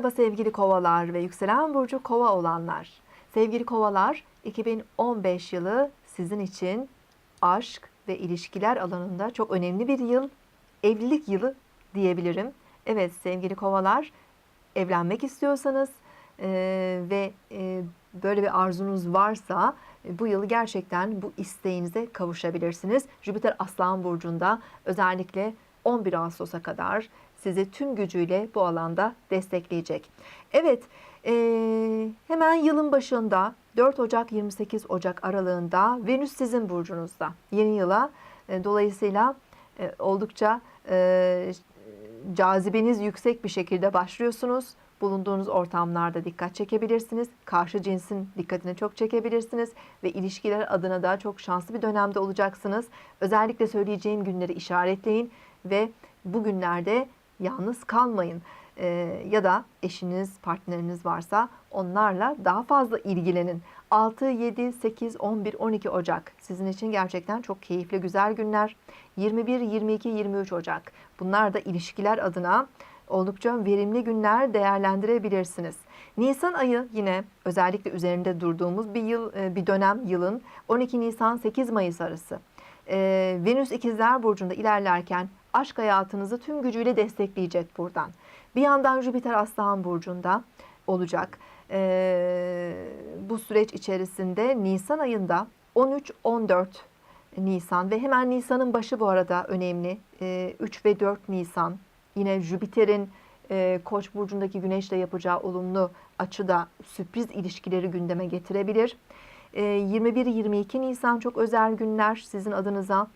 Merhaba sevgili kovalar ve yükselen burcu kova olanlar. Sevgili kovalar, 2015 yılı sizin için aşk ve ilişkiler alanında çok önemli bir yıl. Evlilik yılı diyebilirim. Evet sevgili kovalar, evlenmek istiyorsanız e, ve e, böyle bir arzunuz varsa e, bu yılı gerçekten bu isteğinize kavuşabilirsiniz. Jüpiter Aslan Burcu'nda özellikle 11 Ağustos'a kadar sizi tüm gücüyle bu alanda destekleyecek. Evet, e, hemen yılın başında 4 Ocak 28 Ocak aralığında Venüs sizin burcunuzda. Yeni yıla e, dolayısıyla e, oldukça e, cazibeniz yüksek bir şekilde başlıyorsunuz. Bulunduğunuz ortamlarda dikkat çekebilirsiniz. Karşı cinsin dikkatini çok çekebilirsiniz ve ilişkiler adına da çok şanslı bir dönemde olacaksınız. Özellikle söyleyeceğim günleri işaretleyin ve bu günlerde yalnız kalmayın. Ee, ya da eşiniz, partneriniz varsa onlarla daha fazla ilgilenin. 6, 7, 8, 11, 12 Ocak sizin için gerçekten çok keyifli, güzel günler. 21, 22, 23 Ocak bunlar da ilişkiler adına oldukça verimli günler değerlendirebilirsiniz. Nisan ayı yine özellikle üzerinde durduğumuz bir yıl, e, bir dönem yılın 12 Nisan 8 Mayıs arası. Ee, Venüs ikizler burcunda ilerlerken aşk hayatınızı tüm gücüyle destekleyecek buradan. Bir yandan Jüpiter Aslan burcunda olacak. Ee, bu süreç içerisinde Nisan ayında 13-14 Nisan ve hemen Nisan'ın başı bu arada önemli. Ee, 3 ve 4 Nisan yine Jüpiter'in e, Koç burcundaki Güneş'le yapacağı olumlu açıda sürpriz ilişkileri gündeme getirebilir. 21-22 ee, Nisan çok özel günler sizin adınıza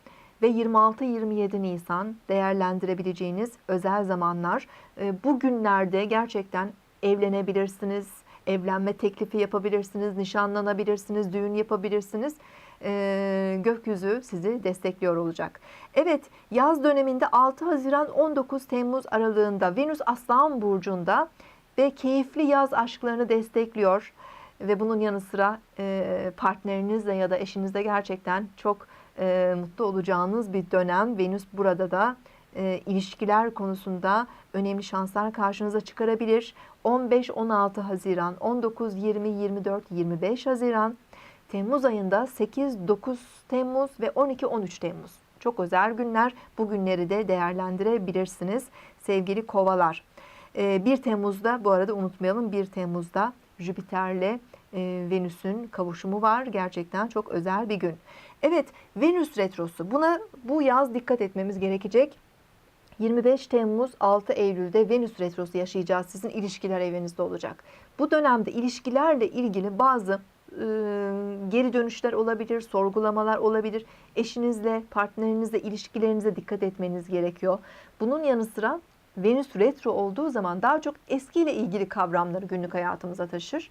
ve 26-27 Nisan değerlendirebileceğiniz özel zamanlar. Ee, bu günlerde gerçekten evlenebilirsiniz, evlenme teklifi yapabilirsiniz, nişanlanabilirsiniz, düğün yapabilirsiniz. Ee, gökyüzü sizi destekliyor olacak. Evet, yaz döneminde 6 Haziran 19 Temmuz aralığında Venüs Aslan burcunda ve keyifli yaz aşklarını destekliyor ve bunun yanı sıra e, partnerinizle ya da eşinizle gerçekten çok e, mutlu olacağınız bir dönem. Venüs burada da e, ilişkiler konusunda önemli şanslar karşınıza çıkarabilir. 15-16 Haziran, 19, 20, 24, 25 Haziran, Temmuz ayında 8, 9 Temmuz ve 12, 13 Temmuz. Çok özel günler. Bu günleri de değerlendirebilirsiniz sevgili kovalar. 1 Temmuz'da bu arada unutmayalım 1 Temmuz'da Jüpiter'le e, Venüs'ün kavuşumu var. Gerçekten çok özel bir gün. Evet, Venüs retrosu. Buna bu yaz dikkat etmemiz gerekecek. 25 Temmuz 6 Eylül'de Venüs retrosu yaşayacağız. Sizin ilişkiler evinizde olacak. Bu dönemde ilişkilerle ilgili bazı e, geri dönüşler olabilir, sorgulamalar olabilir. Eşinizle, partnerinizle ilişkilerinize dikkat etmeniz gerekiyor. Bunun yanı sıra Venüs retro olduğu zaman daha çok eskiyle ilgili kavramları günlük hayatımıza taşır.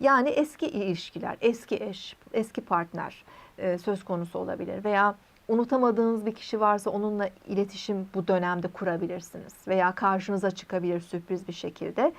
Yani eski ilişkiler, eski eş, eski partner e, söz konusu olabilir veya unutamadığınız bir kişi varsa onunla iletişim bu dönemde kurabilirsiniz veya karşınıza çıkabilir sürpriz bir şekilde.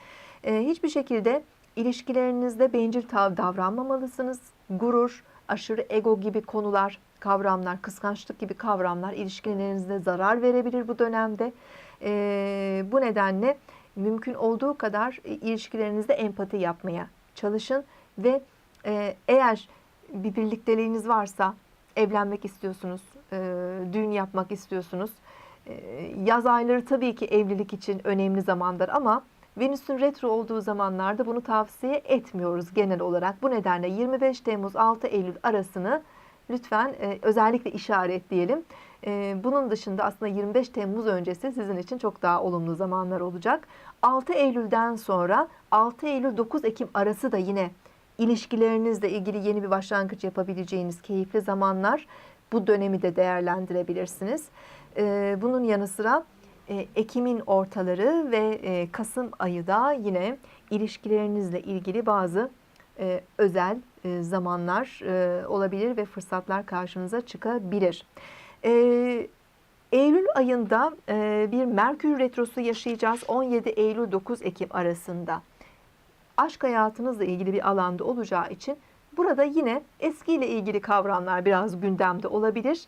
E, hiçbir şekilde ilişkilerinizde bencil davranmamalısınız. Gurur, aşırı ego gibi konular, kavramlar, kıskançlık gibi kavramlar ilişkilerinize zarar verebilir bu dönemde. E, bu nedenle mümkün olduğu kadar ilişkilerinizde empati yapmaya çalışın ve e, eğer bir birlikteliğiniz varsa evlenmek istiyorsunuz, e, düğün yapmak istiyorsunuz. E, yaz ayları tabii ki evlilik için önemli zamandır ama Venüs'ün retro olduğu zamanlarda bunu tavsiye etmiyoruz genel olarak. Bu nedenle 25 Temmuz 6 Eylül arasını lütfen e, özellikle işaretleyelim. E, bunun dışında aslında 25 Temmuz öncesi sizin için çok daha olumlu zamanlar olacak. 6 Eylül'den sonra 6 Eylül 9 Ekim arası da yine ilişkilerinizle ilgili yeni bir başlangıç yapabileceğiniz keyifli zamanlar. Bu dönemi de değerlendirebilirsiniz. E, bunun yanı sıra Ekim'in ortaları ve Kasım ayı da yine ilişkilerinizle ilgili bazı özel zamanlar olabilir ve fırsatlar karşınıza çıkabilir. Eylül ayında bir Merkür Retrosu yaşayacağız 17 Eylül 9 Ekim arasında. Aşk hayatınızla ilgili bir alanda olacağı için burada yine eskiyle ilgili kavramlar biraz gündemde olabilir.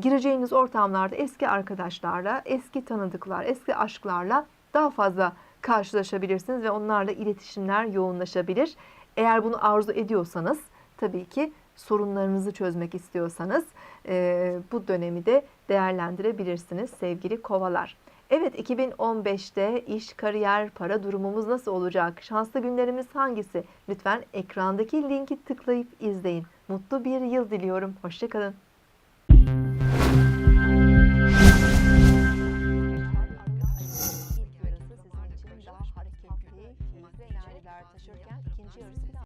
gireceğiniz ortamlarda eski arkadaşlarla, eski tanıdıklar, eski aşklarla daha fazla karşılaşabilirsiniz ve onlarla iletişimler yoğunlaşabilir. Eğer bunu arzu ediyorsanız tabii ki sorunlarınızı çözmek istiyorsanız e, bu dönemi de değerlendirebilirsiniz sevgili kovalar. Evet 2015'te iş, kariyer, para durumumuz nasıl olacak? Şanslı günlerimiz hangisi? Lütfen ekrandaki linki tıklayıp izleyin. Mutlu bir yıl diliyorum. Hoşçakalın.